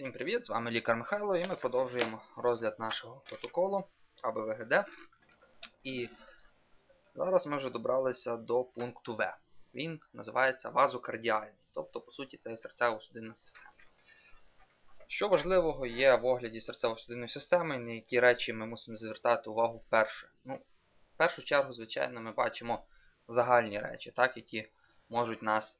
Всім привіт! З вами лікар Михайло і ми продовжуємо розгляд нашого протоколу АБВГД. І зараз ми вже добралися до пункту В. Він називається вазокардіальний, тобто, по суті, це серцево-судинна система. Що важливого є в огляді серцево-судинної системи, на які речі ми мусимо звертати увагу вперше? Ну, В першу чергу, звичайно, ми бачимо загальні речі, так, які можуть нас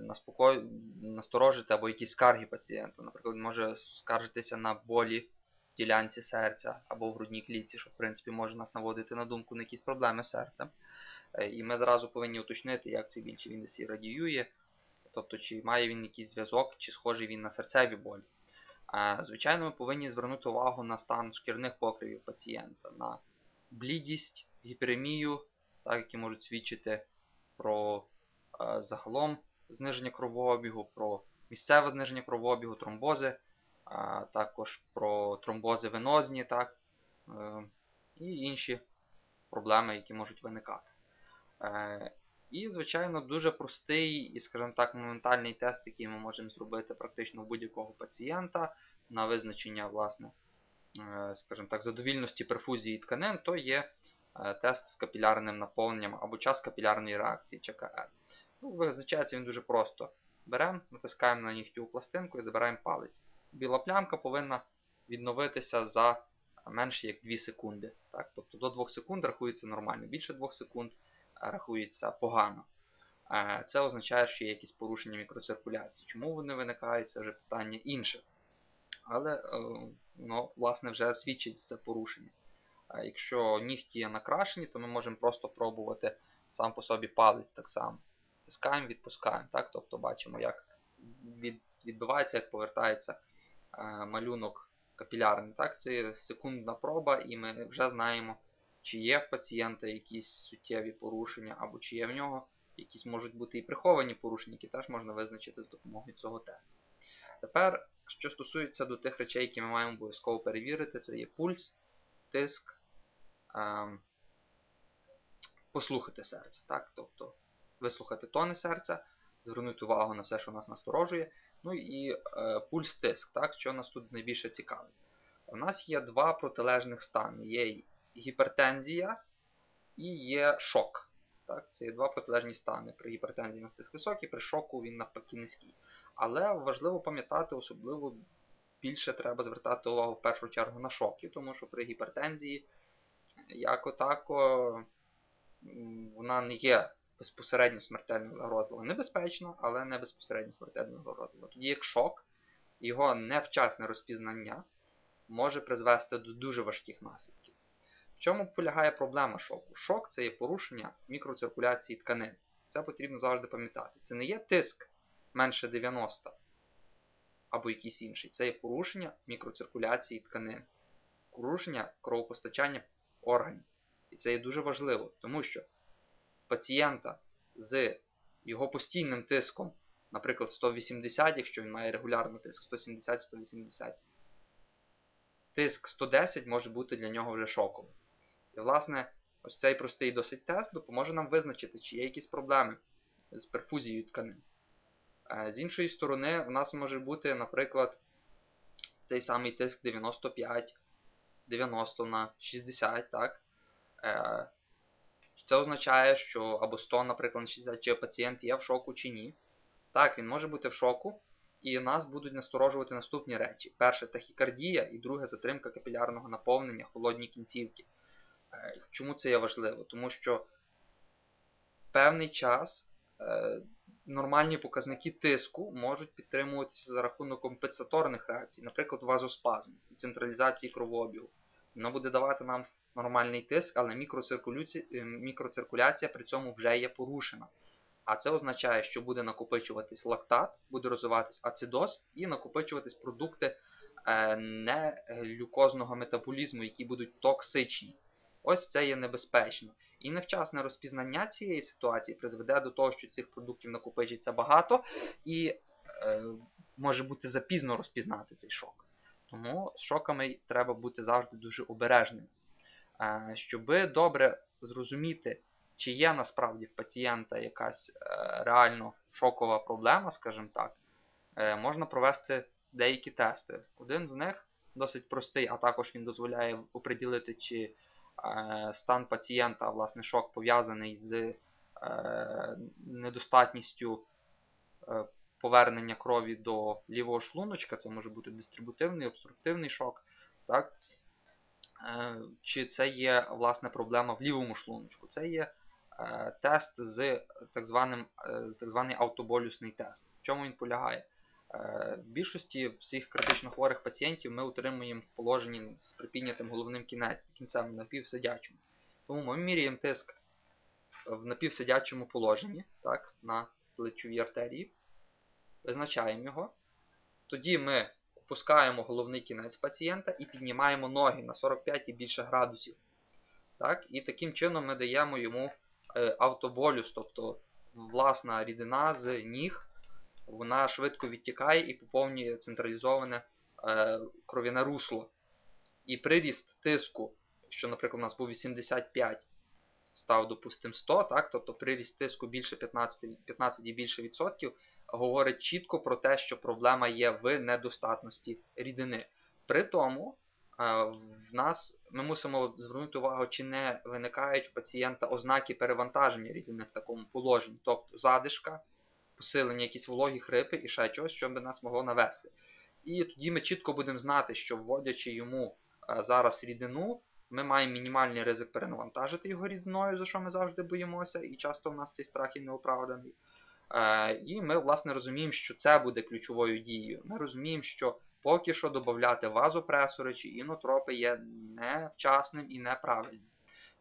наспоко... насторожити або якісь скарги пацієнта. Наприклад, може скаржитися на болі в ділянці серця або в грудній клітці, що в принципі може нас наводити на думку на якісь проблеми з серцем. Е, і ми зразу повинні уточнити, як цей біль, чи він десь радіює, тобто чи має він якийсь зв'язок, чи схожий він на серцеві болі. Звичайно, ми повинні звернути увагу на стан шкірних покривів пацієнта, на блідість, гіперемію, так, які можуть свідчити про Е, загалом зниження кровообігу, про місцеве зниження кровообігу, тромбози, також про тромбози венозні так, е, і інші проблеми, які можуть виникати. Е, і, звичайно, дуже простий і, скажімо так, моментальний тест, який ми можемо зробити практично у будь-якого пацієнта на визначення, власне, скажімо так, задовільності перфузії тканин, то є тест з капілярним наповненням або час капілярної реакції ЧКР. Ну, Визначається він дуже просто. Беремо, натискаємо на нігтю пластинку і забираємо палець. Біла плямка повинна відновитися за менше як 2 секунди. Так? Тобто до 2 секунд рахується нормально, більше 2 секунд рахується погано. Е, це означає, що є якісь порушення мікроциркуляції. Чому вони виникають, це вже питання інше. Але е, ну, власне, вже свідчить це порушення. Якщо нігті є накрашені, то ми можемо просто пробувати сам по собі палець так само стискаємо, відпускаємо. Так? Тобто бачимо, як від, відбувається, як повертається е, малюнок капілярний. Так? Це секундна проба, і ми вже знаємо, чи є в пацієнта якісь суттєві порушення, або чи є в нього якісь можуть бути і приховані порушення, які теж можна визначити з допомогою цього тесту. Тепер, що стосується до тих речей, які ми маємо обов'язково перевірити, це є пульс, тиск, ем, послухати серце. Так? Тобто вислухати тони серця, звернути увагу на все, що нас насторожує. Ну і е, пульс тиск, так, що нас тут найбільше цікавить. У нас є два протилежних стани. Є гіпертензія і є шок. Так, Це є два протилежні стани. При гіпертензії у нас тиск високий, при шоку він навпаки низький. Але важливо пам'ятати, особливо більше треба звертати увагу в першу чергу на шоки, тому що при гіпертензії, як отако, вона не є безпосередньо смертельно загрозлива. Небезпечно, але не безпосередньо смертельно загрозлива. Тоді як шок, його невчасне розпізнання може призвести до дуже важких наслідків. В чому полягає проблема шоку? Шок це є порушення мікроциркуляції тканин. Це потрібно завжди пам'ятати. Це не є тиск менше 90 або якийсь інший. Це є порушення мікроциркуляції тканин, порушення кровопостачання органів. І це є дуже важливо, тому що пацієнта з його постійним тиском, наприклад, 180, якщо він має регулярний тиск 170-180, тиск 110 може бути для нього вже шоком. І, власне, ось цей простий досить тест допоможе нам визначити, чи є якісь проблеми з перфузією тканин. Е, з іншої сторони, у нас може бути, наприклад, цей самий тиск 95, 90 на 60, так? Це означає, що або 100, наприклад, 60, чи пацієнт є в шоку чи ні. Так, він може бути в шоку, і нас будуть насторожувати наступні речі. Перше тахікардія, і друге затримка капілярного наповнення, холодні кінцівки. Е, чому це є важливо? Тому що певний час е, нормальні показники тиску можуть підтримуватися за рахунок компенсаторних реакцій, наприклад, вазоспазм, централізації кровообігу. Воно буде давати нам нормальний тиск, але мікроциркуляція, е, мікроциркуляція при цьому вже є порушена. А це означає, що буде накопичуватись лактат, буде розвиватись ацидоз і накопичуватись продукти е, неглюкозного метаболізму, які будуть токсичні. Ось це є небезпечно. І невчасне розпізнання цієї ситуації призведе до того, що цих продуктів накопичиться багато, і е, може бути запізно розпізнати цей шок. Тому з шоками треба бути завжди дуже обережним. Щоб добре зрозуміти, чи є насправді в пацієнта якась е, реально шокова проблема, скажімо так, е, можна провести деякі тести. Один з них досить простий, а також він дозволяє оприділити, чи е, стан пацієнта, власне, шок пов'язаний з недостатністю повернення крові до лівого шлуночка, це може бути дистрибутивний, обструктивний шок. Так? Е, чи це є власне проблема в лівому шлуночку? Це є е, тест з так званим е, так званий автоболюсний тест. В чому він полягає? В більшості всіх критично хворих пацієнтів ми утримуємо в положенні з припіднятим головним кінцем напівсидячому. Тому ми міряємо тиск в напівсидячому положенні так, на плечовій артерії, визначаємо його. Тоді ми опускаємо головний кінець пацієнта і піднімаємо ноги на 45 і більше градусів. Так? І таким чином ми даємо йому е, автоболюс, тобто власна рідина з ніг, вона швидко відтікає і поповнює централізоване е, кров'яне русло. І приріст тиску, що, наприклад, у нас був 85, став, допустимо, 100, так? тобто приріст тиску більше 15 15 і більше відсотків, говорить чітко про те, що проблема є в недостатності рідини. При тому е, в нас ми мусимо звернути увагу, чи не виникають у пацієнта ознаки перевантаження рідини в такому положенні, тобто задишка, посилення якісь вологі хрипи і ще чогось, що би нас могло навести. І тоді ми чітко будемо знати, що вводячи йому е, зараз рідину, ми маємо мінімальний ризик перенавантажити його рідиною, за що ми завжди боїмося, і часто в нас цей страх і неоправданий. Е, і ми, власне, розуміємо, що це буде ключовою дією. Ми розуміємо, що поки що додати вазопресори чи інотропи є невчасним і неправильним.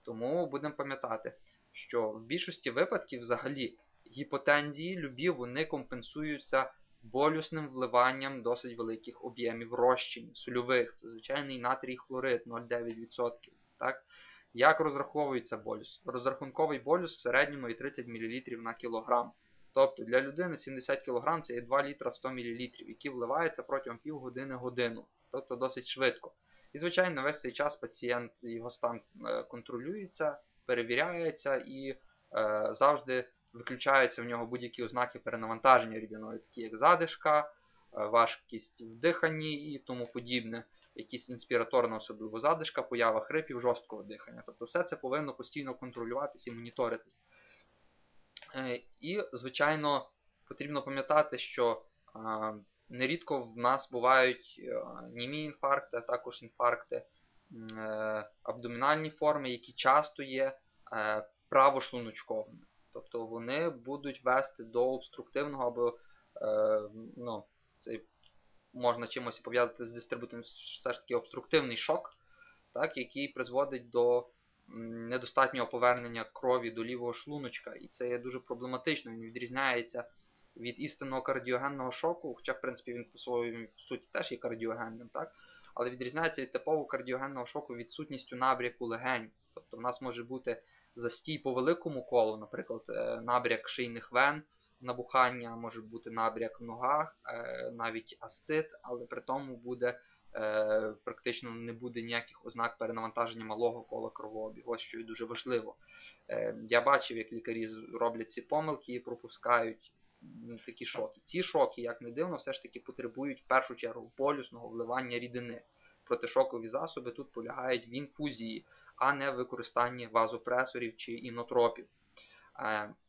Тому будемо пам'ятати, що в більшості випадків взагалі гіпотензії любі вони компенсуються болюсним вливанням досить великих об'ємів розчин, сольових. Це звичайний натрій хлорид 0,9%. Так? Як розраховується болюс? Розрахунковий болюс в середньому і 30 мл на кілограм. Тобто для людини 70 кг це є 2 літра 100 мл, які вливаються протягом півгодини-годину, тобто досить швидко. І, звичайно, весь цей час пацієнт його стан е, контролюється, перевіряється і е, завжди виключаються в нього будь-які ознаки перенавантаження рідиною, такі як задишка, е, важкість в диханні і тому подібне, якісь інспіраторна особливо задишка, поява хрипів, жорсткого дихання. Тобто все це повинно постійно контролюватися і моніторитись. Е, і, звичайно, потрібно пам'ятати, що нерідко в нас бувають е, німі інфаркти, а також інфаркти е, абдомінальні форми, які часто є правошлуночковими. Тобто вони будуть вести до обструктивного або ну, це можна чимось пов'язати з дистрибутивним все ж таки обструктивний шок, так, який призводить до недостатнього повернення крові до лівого шлуночка, і це є дуже проблематично. Він відрізняється від істинного кардіогенного шоку, хоча, в принципі, він по своїй суті теж є кардіогенним, так? але відрізняється від типового кардіогенного шоку відсутністю набряку легень. Тобто в нас може бути застій по великому колу, наприклад, е, набряк шийних вен, набухання, може бути набряк в ногах, е, навіть асцит, але при тому буде Е, практично не буде ніяких ознак перенавантаження малого кола кровообігу, ось що дуже важливо. Е, я бачив, як лікарі роблять ці помилки і пропускають такі шоки. Ці шоки, як не дивно, все ж таки потребують в першу чергу полюсного вливання рідини. Протишокові засоби тут полягають в інфузії, а не в використанні вазопресорів чи інотропів.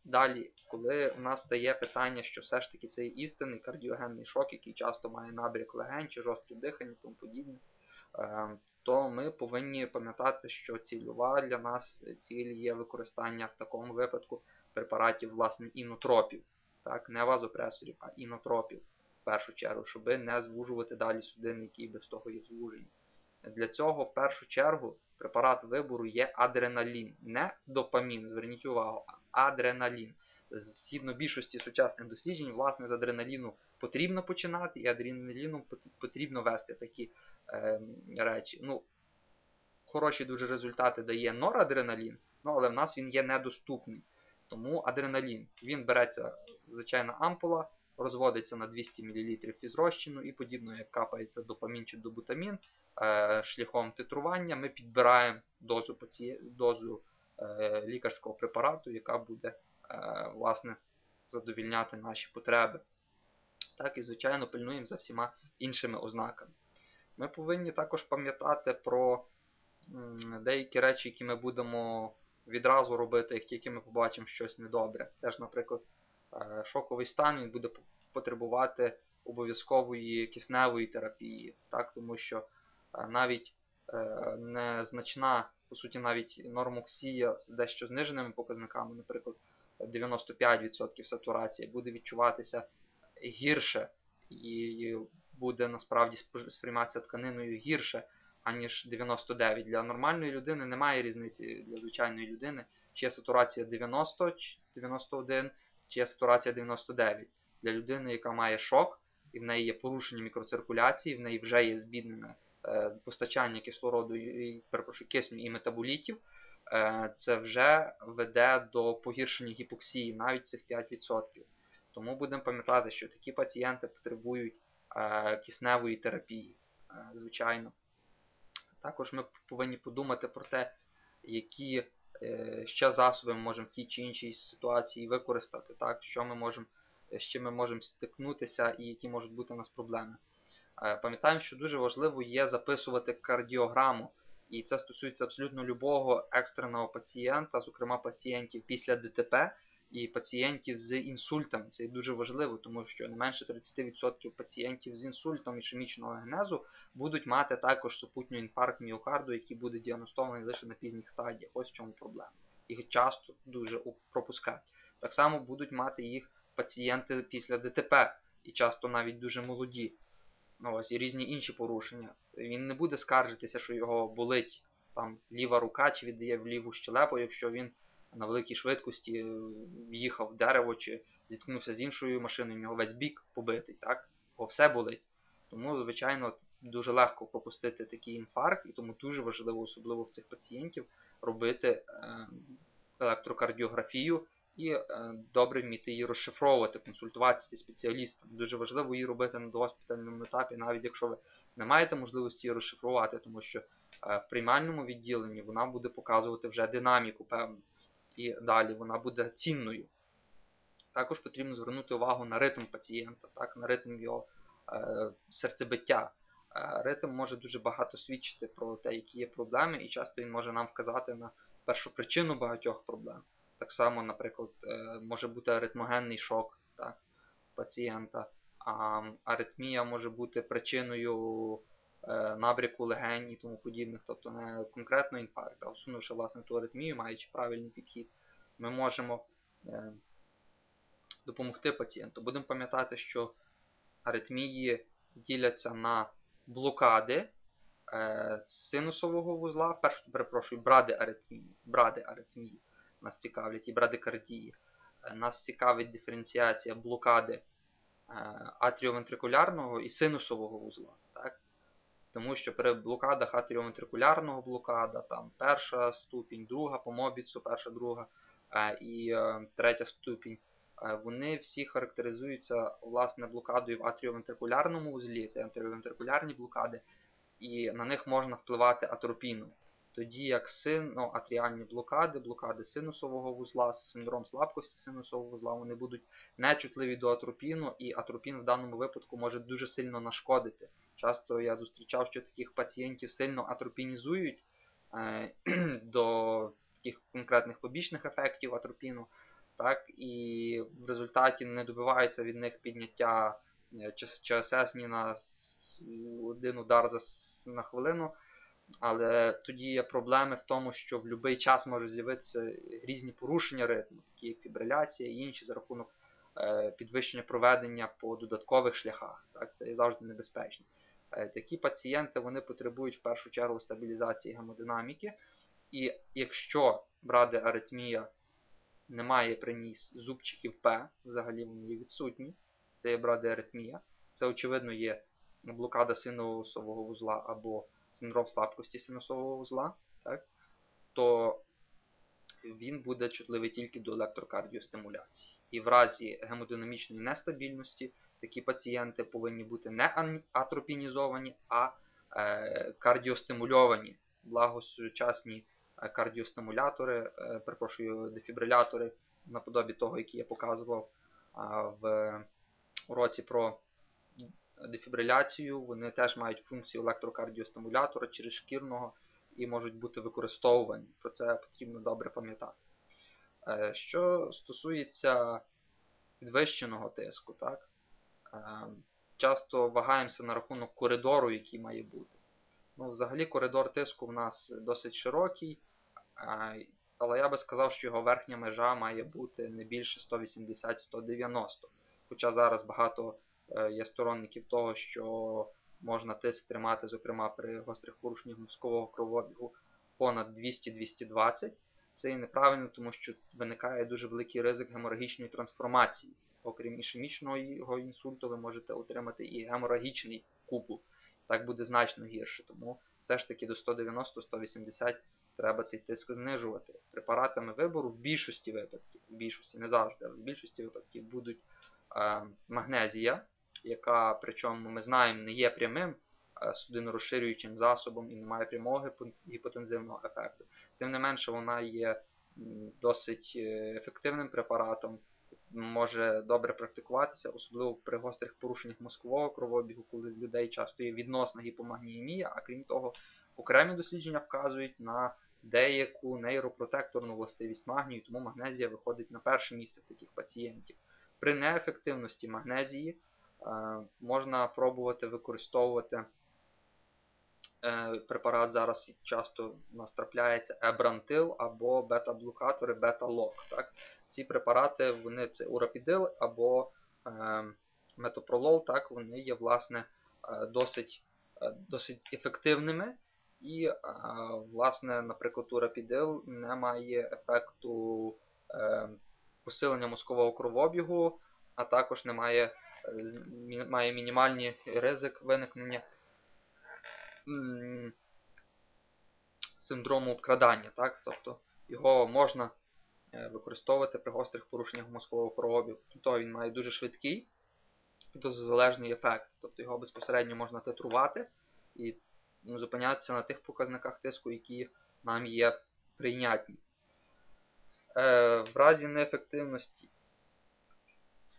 Далі, коли у нас стає питання, що все ж таки цей істинний кардіогенний шок, який часто має набряк легень чи жорстке дихання тому подібне, е, то ми повинні пам'ятати, що цільова для нас ціль є використання в такому випадку препаратів власне інотропів, так, не вазопресорів, а інотропів в першу чергу, щоб не звужувати далі судини, які без того є звужені. Для цього в першу чергу препарат вибору є адреналін, не допамін, зверніть увагу, адреналін. Згідно більшості сучасних досліджень, власне, з адреналіну потрібно починати, і адреналіном потрібно вести такі е, речі. Ну, Хороші дуже результати дає норадреналін, ну, але в нас він є недоступний. Тому адреналін. Він береться, звичайна ампула, розводиться на 200 мл фізрозчину і подібно, як капається допамін чи добутамін, е, шляхом титрування ми підбираємо дозу дозу лікарського препарату, яка буде е, власне, задовільняти наші потреби. так і, звичайно, пильнуємо за всіма іншими ознаками. Ми повинні також пам'ятати про деякі речі, які ми будемо відразу робити, як тільки ми побачимо щось недобре. Теж, наприклад, е, шоковий стан він буде потребувати обов'язкової кисневої терапії, так, тому що е, навіть е, незначна, по суті, навіть нормоксія з дещо зниженими показниками, наприклад, 95% сатурації, буде відчуватися гірше і буде насправді сприйматися тканиною гірше, аніж 99. Для нормальної людини немає різниці для звичайної людини, чи є сатурація 90, 91, чи є сатурація 99. Для людини, яка має шок, і в неї є порушення мікроциркуляції, в неї вже є збіднене е, постачання кислороду і перепрошую, кисню і метаболітів, е, це вже веде до погіршення гіпоксії навіть цих 5%. Тому будемо пам'ятати, що такі пацієнти потребують е, кисневої терапії, е, звичайно. Також ми повинні подумати про те, які е, ще засоби ми можемо в тій чи іншій ситуації використати, так, що ми можемо, з чим ми можемо стикнутися і які можуть бути у нас проблеми. Пам'ятаємо, що дуже важливо є записувати кардіограму, і це стосується абсолютно любого екстреного пацієнта, зокрема пацієнтів після ДТП і пацієнтів з інсультами. Це дуже важливо, тому що не менше 30% пацієнтів з інсультом ішемічного генезу будуть мати також супутню інфаркт міокарду, який буде діагностований лише на пізніх стадіях. Ось в чому проблема. Їх часто дуже пропускають. Так само будуть мати їх пацієнти після ДТП, і часто навіть дуже молоді. Ну, ось І різні інші порушення. Він не буде скаржитися, що його болить там ліва рука чи віддає в ліву щелепу, якщо він на великій швидкості е, в'їхав в дерево чи зіткнувся з іншою машиною, в нього весь бік побитий, так? Бо все болить. Тому, звичайно, дуже легко пропустити такий інфаркт, і тому дуже важливо, особливо в цих пацієнтів, робити е, електрокардіографію і е, добре вміти її розшифровувати, консультуватися зі спеціалістом. Дуже важливо її робити на догоспітальному етапі, навіть якщо ви не маєте можливості її розшифрувати, тому що в приймальному відділенні вона буде показувати вже динаміку певну і далі вона буде цінною. Також потрібно звернути увагу на ритм пацієнта, так, на ритм його е, серцебиття. Е, ритм може дуже багато свідчити про те, які є проблеми, і часто він може нам вказати на першу причину багатьох проблем. Так само, наприклад, е, може бути аритмогенний шок так, пацієнта, а аритмія може бути причиною Е, набряку легень і тому подібних, тобто не конкретно інфаркт, а усунувши власне ту аритмію, маючи правильний підхід, ми можемо е, допомогти пацієнту. Будемо пам'ятати, що аритмії діляться на блокади синусового вузла, перш, перепрошую, бради аритмії, бради аритмії нас цікавлять і брадикардії. Нас цікавить диференціація блокади атріовентрикулярного і синусового вузла. Так? Тому що при блокадах атріоventricularного блокада, там перша ступінь, друга по мобіцу, перша, друга е, і е, третя ступінь, е, вони всі характеризуються власне блокадою в атріовентрикулярному вузлі, це атріовентрикулярні блокади, і на них можна впливати атропіном. Тоді як синоатріальні блокади, блокади синусового вузла, синдром слабкості синусового вузла, вони будуть нечутливі до атропіну, і атропін в даному випадку може дуже сильно нашкодити. Часто я зустрічав, що таких пацієнтів сильно атропінізують е, до таких конкретних побічних ефектів атропіну, так, і в результаті не добивається від них підняття е, ЧСС ні на один удар за, на хвилину. Але тоді є проблеми в тому, що в будь-який час можуть з'явитися різні порушення ритму, такі як фібриляція і інші за рахунок е, підвищення проведення по додаткових шляхах. Так, Це завжди небезпечно. Е, такі пацієнти вони потребують в першу чергу стабілізації гемодинаміки. І якщо бради аритмія немає приніс зубчиків П, взагалі вони є відсутні, це є бради аритмія, це, очевидно, є блокада синусового вузла або синдром слабкості синусового вузла, так, то він буде чутливий тільки до електрокардіостимуляції. І в разі гемодинамічної нестабільності такі пацієнти повинні бути не атропінізовані, а е, кардіостимульовані. Благо сучасні е, кардіостимулятори, е, перепрошую, дефібрилятори, наподобі того, який я показував в уроці про дефібриляцію, вони теж мають функцію електрокардіостимулятора через шкірного і можуть бути використовувані. Про це потрібно добре пам'ятати. Е, що стосується підвищеного тиску, так, е, часто вагаємося на рахунок коридору, який має бути. Ну, Взагалі коридор тиску в нас досить широкий, е, але я би сказав, що його верхня межа має бути не більше 180-190. Хоча зараз багато є сторонників того, що можна тиск тримати, зокрема при гострих порушеннях мозкового кровообігу понад 200-220. Це і неправильно, тому що виникає дуже великий ризик геморагічної трансформації. Окрім ішемічного інсульту, ви можете отримати і геморагічний купу. Так буде значно гірше. Тому все ж таки до 190-180 треба цей тиск знижувати. Препаратами вибору в більшості випадків, в більшості, не завжди, але в більшості випадків будуть е, магнезія, яка, причому ми знаємо, не є прямим е, судинорозширюючим засобом і не має прямого гіпотензивного ефекту. Тим не менше, вона є досить е, ефективним препаратом, може добре практикуватися, особливо при гострих порушеннях мозкового кровообігу, коли в людей часто є відносна гіпомагніємія, а крім того, окремі дослідження вказують на деяку нейропротекторну властивість магнію, тому магнезія виходить на перше місце в таких пацієнтів. При неефективності магнезії можна пробувати використовувати Е, препарат зараз часто у нас трапляється ебрантил або бета-блокатори, бета-лок. Ці препарати вони це урапідил або е, метопролол, так, вони є власне е, досить досить ефективними. І, власне, наприклад, урапідил не має ефекту посилення мозкового кровообігу, а також не має, має мінімальний ризик виникнення синдрому обкрадання. Так? Тобто його можна е, використовувати при гострих порушеннях мозкового кровообігу. Тобто він має дуже швидкий дозозалежний ефект. Тобто його безпосередньо можна титрувати і ну, зупинятися на тих показниках тиску, які нам є прийнятні. Е, В разі неефективності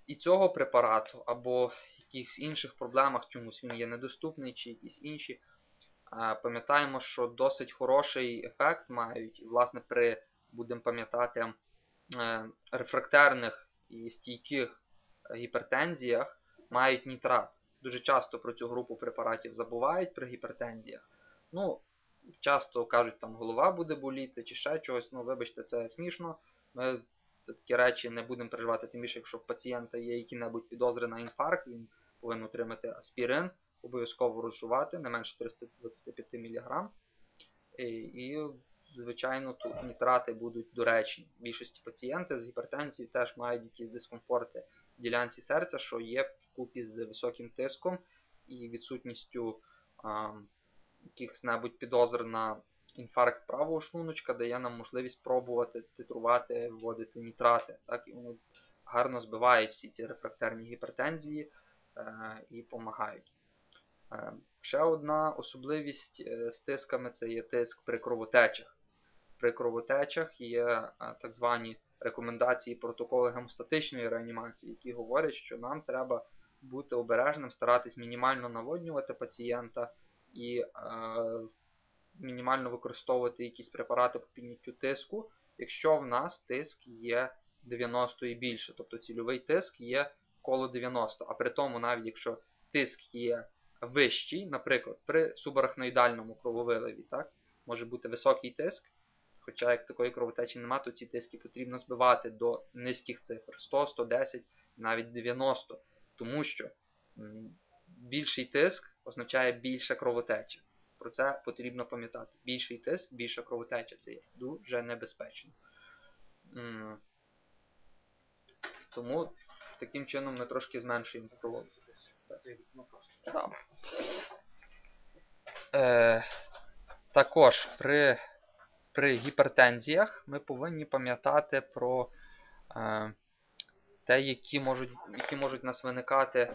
і цього препарату, або якихось інших проблемах, чомусь він є недоступний, чи якісь інші. Пам'ятаємо, що досить хороший ефект мають, власне, при, будемо пам'ятати, е, рефрактерних і стійких гіпертензіях мають нітрат. Дуже часто про цю групу препаратів забувають при гіпертензіях. Ну, Часто кажуть, там голова буде боліти чи ще чогось. Ну, вибачте, це смішно. Ми такі речі не будемо переживати, тим більше, якщо в пацієнта є які-небудь підозри на інфаркт, він повинен отримати аспірин обов'язково розжувати не менше 325 мг. І, і, звичайно, тут нітрати будуть доречні. Більшості пацієнтів з гіпертензією теж мають якісь дискомфорти в ділянці серця, що є вкупі з високим тиском і відсутністю якихось-небудь підозр на інфаркт правого шлуночка, дає нам можливість пробувати титрувати, вводити нітрати. Так, І вони гарно збивають всі ці рефрактерні гіпертензії е, і допомагають. Е, ще одна особливість е, з тисками це є тиск при кровотечах. При кровотечах є е, так звані рекомендації протоколи гемостатичної реанімації, які говорять, що нам треба бути обережним, старатись мінімально наводнювати пацієнта і е, мінімально використовувати якісь препарати по підняттю тиску, якщо в нас тиск є 90 і більше. Тобто цільовий тиск є коло 90, а при тому, навіть якщо тиск є вищий, наприклад, при субарахноїдальному крововиливі, так, може бути високий тиск. Хоча як такої кровотечі немає, то ці тиски потрібно збивати до низьких цифр 100, 110, навіть 90. Тому що більший тиск означає більша кровотеча. Про це потрібно пам'ятати. Більший тиск, більша кровотеча. Це є дуже небезпечно. Тому таким чином ми трошки зменшуємо кровотечу. Так. Також при при гіпертензіях ми повинні пам'ятати про е, те, які можуть які можуть нас виникати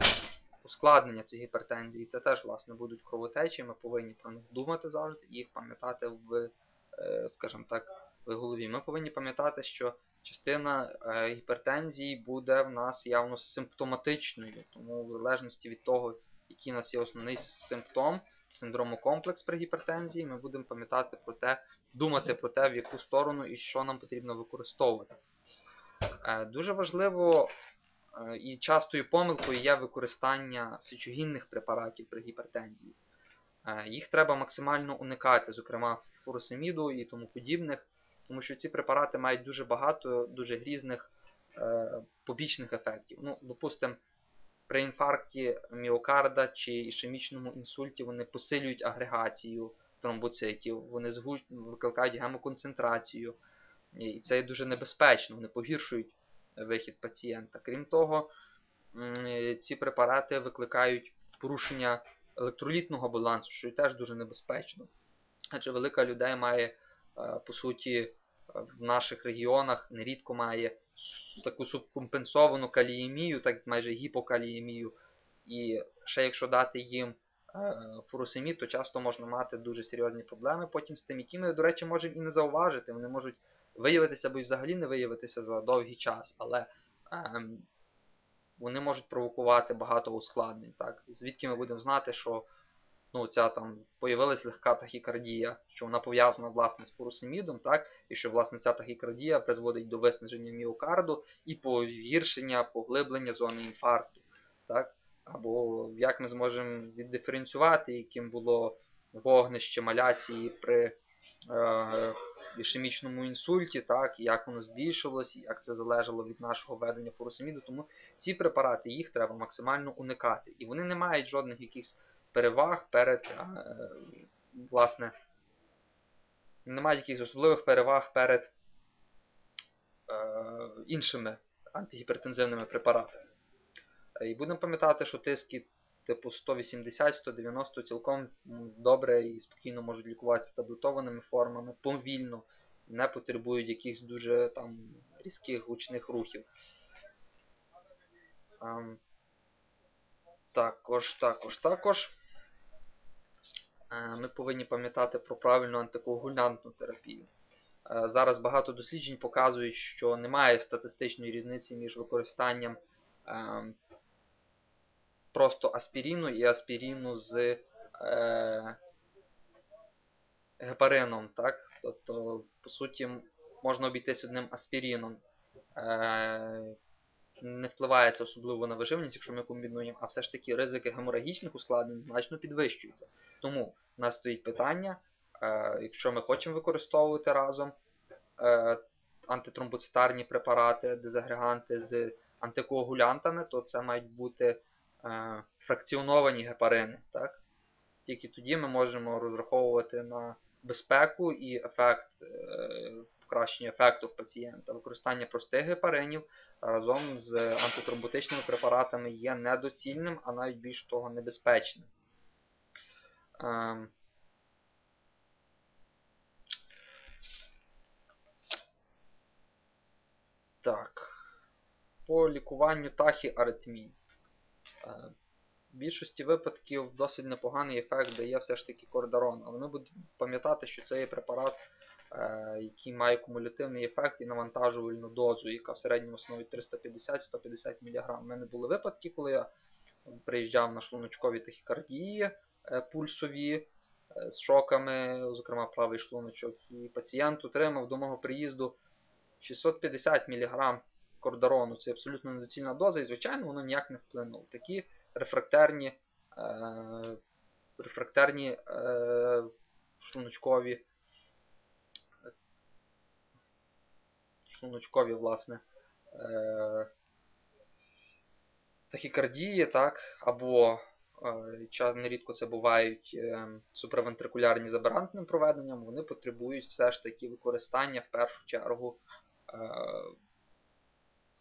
ускладнення цих гіпертензій. Це теж, власне, будуть кровотечі, ми повинні про них думати завжди і їх пам'ятати в, е, скажімо так, в голові. Ми повинні пам'ятати, що частина е, гіпертензії буде в нас явно симптоматичною, тому в залежності від того, який у нас є основний симптом синдрому комплекс при гіпертензії, ми будемо пам'ятати про те, думати про те, в яку сторону і що нам потрібно використовувати. Е, Дуже важливо і частою помилкою є використання сечогінних препаратів при гіпертензії. Е, Їх треба максимально уникати, зокрема фуросеміду і тому подібних, тому що ці препарати мають дуже багато дуже грізних е, побічних ефектів. Ну, Допустимо, при інфаркті міокарда чи ішемічному інсульті вони посилюють агрегацію тромбоцитів, вони викликають гемоконцентрацію. І це дуже небезпечно, вони погіршують вихід пацієнта. Крім того, ці препарати викликають порушення електролітного балансу, що теж дуже небезпечно. Адже велика людей має, е, по суті, в наших регіонах нерідко має таку субкомпенсовану каліємію, так майже гіпокаліємію. І ще якщо дати їм е, фуросемід, то часто можна мати дуже серйозні проблеми потім з тим, які ми, до речі, можемо і не зауважити. Вони можуть виявитися або взагалі не виявитися за довгий час, але ем, вони можуть провокувати багато ускладнень. Так? Звідки ми будемо знати, що ну, ця там появилась легка тахікардія, що вона пов'язана власне з фуросемідом, так? і що власне ця тахікардія призводить до виснаження міокарду і погіршення, поглиблення зони інфаркту. Так? Або як ми зможемо віддиференціювати, яким було вогнище маляції при е, ішемічному інсульті, так, як воно збільшилось, як це залежало від нашого введення фуросеміду. Тому ці препарати їх треба максимально уникати. І вони не мають жодних якихось переваг перед, е, власне, не мають якихось особливих переваг перед е, іншими антигіпертензивними препаратами. Е, І будемо пам'ятати, що тиски типу 180-190 цілком добре і спокійно можуть лікуватися таблетованими формами, повільно, не потребують якихось дуже там різких гучних рухів. Ем, Також, також, також. е, Ми повинні пам'ятати про правильну антикоагулянтну терапію. Е, Зараз багато досліджень показують, що немає статистичної різниці між використанням ем, просто аспіріну і аспіріну з е, гепарином. Так? Тобто, по суті, можна обійтись одним аспіріном. Е, не впливає це особливо на виживність, якщо ми комбінуємо, а все ж таки ризики геморагічних ускладнень значно підвищуються. Тому в нас стоїть питання, е, якщо ми хочемо використовувати разом е, антитромбоцитарні препарати, дезагреганти з антикоагулянтами, то це мають бути фракціоновані гепарини. Так? Тільки тоді ми можемо розраховувати на безпеку і ефект, е, покращення ефекту в пацієнта. Використання простих гепаринів разом з антитромботичними препаратами є недоцільним, а навіть більш того небезпечним. Ем, Так. По лікуванню тахіаритмій. Е, В більшості випадків досить непоганий ефект дає все ж таки кордарон, але ми будемо пам'ятати, що це є препарат, е, який має кумулятивний ефект і навантажувальну дозу, яка в середньому становить 350-150 мг. У мене були випадки, коли я приїжджав на шлуночкові тахікардії е, пульсові з шоками, зокрема правий шлуночок, і пацієнт отримав до мого приїзду 650 мг кордарону. Це абсолютно недоцільна доза, і звичайно воно ніяк не вплинуло. Такі рефрактерні, е, рефрактерні е, шлуночкові, шлуночкові, власне, е, тахікардії, так, або е, час нерідко це бувають е, суправентрикулярні з аберантним проведенням, вони потребують все ж таки використання в першу чергу е,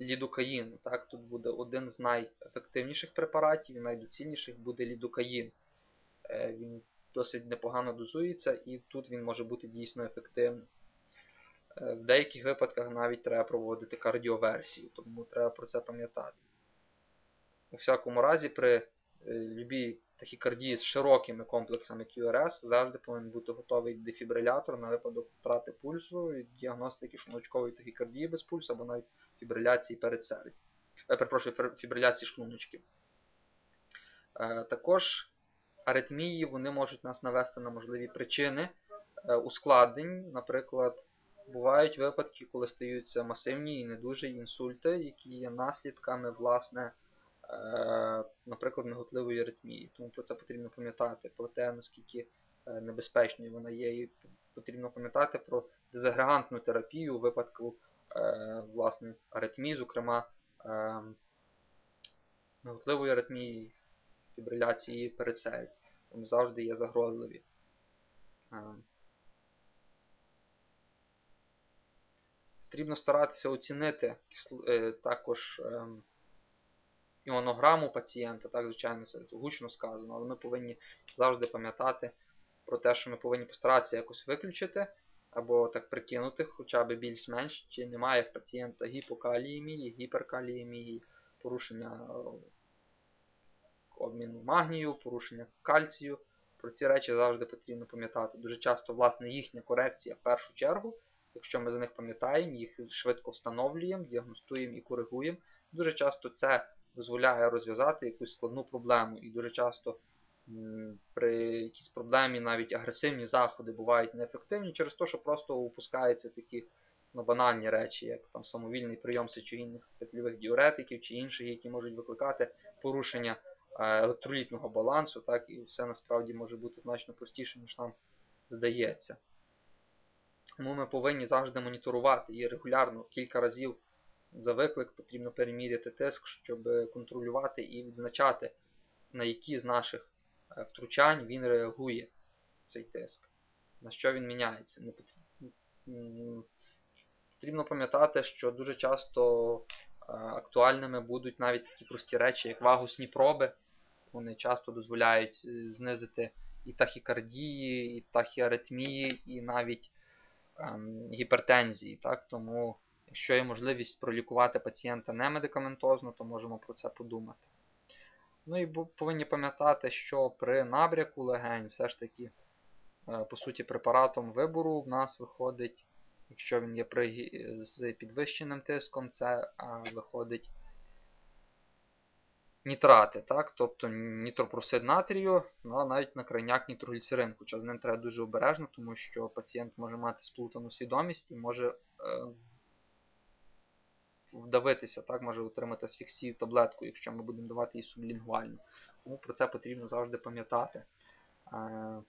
лідокаїну. Так? Тут буде один з найефективніших препаратів і найдоцільніших буде лідокаїн. Е, Він досить непогано дозується і тут він може бути дійсно ефективним. Е, В деяких випадках навіть треба проводити кардіоверсію, тому треба про це пам'ятати. У всякому разі, при е, любій тахікардії з широкими комплексами QRS завжди повинен бути готовий дефібрилятор на випадок втрати пульсу і діагностики шлуночкової тахікардії без пульсу або навіть фібриляції передсердь. Е, перепрошую, фібриляції шлуночків. Е, Також аритмії вони можуть нас навести на можливі причини е, ускладнень. Наприклад, бувають випадки, коли стаються масивні і недужі інсульти, які є наслідками, власне, наприклад, миготливої аритмії. Тому про це потрібно пам'ятати, про те, наскільки небезпечною вона є, і потрібно пам'ятати про дезагрегантну терапію у випадку власне, аритмії, зокрема е, миготливої аритмії, фібриляції перицею. Вони завжди є загрозливі. Е, Потрібно старатися оцінити е, також іонограму пацієнта, так, звичайно, це гучно сказано, але ми повинні завжди пам'ятати про те, що ми повинні постаратися якось виключити або так прикинути, хоча б більш-менш, чи немає в пацієнта гіпокаліємії, гіперкаліємії, порушення е, обміну магнію, порушення кальцію. Про ці речі завжди потрібно пам'ятати. Дуже часто, власне, їхня корекція в першу чергу, якщо ми за них пам'ятаємо, їх швидко встановлюємо, діагностуємо і коригуємо. Дуже часто це дозволяє розв'язати якусь складну проблему. І дуже часто при якійсь проблемі навіть агресивні заходи бувають неефективні через те, що просто упускаються такі ну, банальні речі, як там самовільний прийом сечогінних петльових діуретиків чи інших, які можуть викликати порушення е, електролітного балансу, так, і все насправді може бути значно простіше, ніж нам здається. Тому ми повинні завжди моніторувати і регулярно кілька разів за виклик потрібно переміряти тиск, щоб контролювати і відзначати, на які з наших е, втручань він реагує, цей тиск, на що він міняється. Потрібно пам'ятати, що дуже часто е, актуальними будуть навіть такі прості речі, як вагусні проби. Вони часто дозволяють е, знизити і тахікардії, і тахіаритмії, і навіть ем, гіпертензії. Так? Тому, якщо є можливість пролікувати пацієнта не медикаментозно, то можемо про це подумати. Ну і повинні пам'ятати, що при набряку легень все ж таки, е, по суті, препаратом вибору в нас виходить, якщо він є при, з підвищеним тиском, це виходить нітрати, так? тобто нітропросид натрію, ну, навіть на крайняк нітрогліцерин, хоча з ним треба дуже обережно, тому що пацієнт може мати сплутану свідомість і може е, вдавитися, так? може отримати асфіксію таблетку, якщо ми будемо давати її сублінгвально. Тому про це потрібно завжди пам'ятати. Е,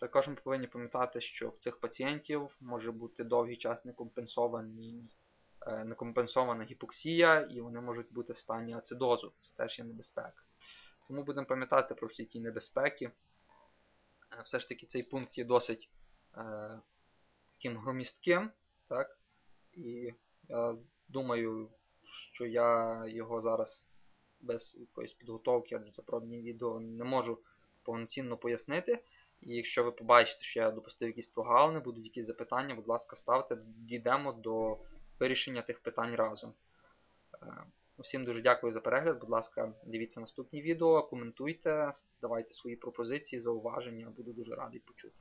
також ми повинні пам'ятати, що в цих пацієнтів може бути довгий час е, некомпенсована гіпоксія, і вони можуть бути в стані ацидозу. Це теж є небезпека. Тому будемо пам'ятати про всі ті небезпеки. Е, Все ж таки цей пункт є досить таким громістким. Так? І я думаю, що я його зараз без якоїсь підготовки, адже це пробні відео, не можу повноцінно пояснити. І якщо ви побачите, що я допустив якісь прогалини, будуть якісь запитання, будь ласка, ставте, дійдемо до вирішення тих питань разом. Е, Усім дуже дякую за перегляд. Будь ласка, дивіться наступні відео, коментуйте, давайте свої пропозиції, зауваження, буду дуже радий почути.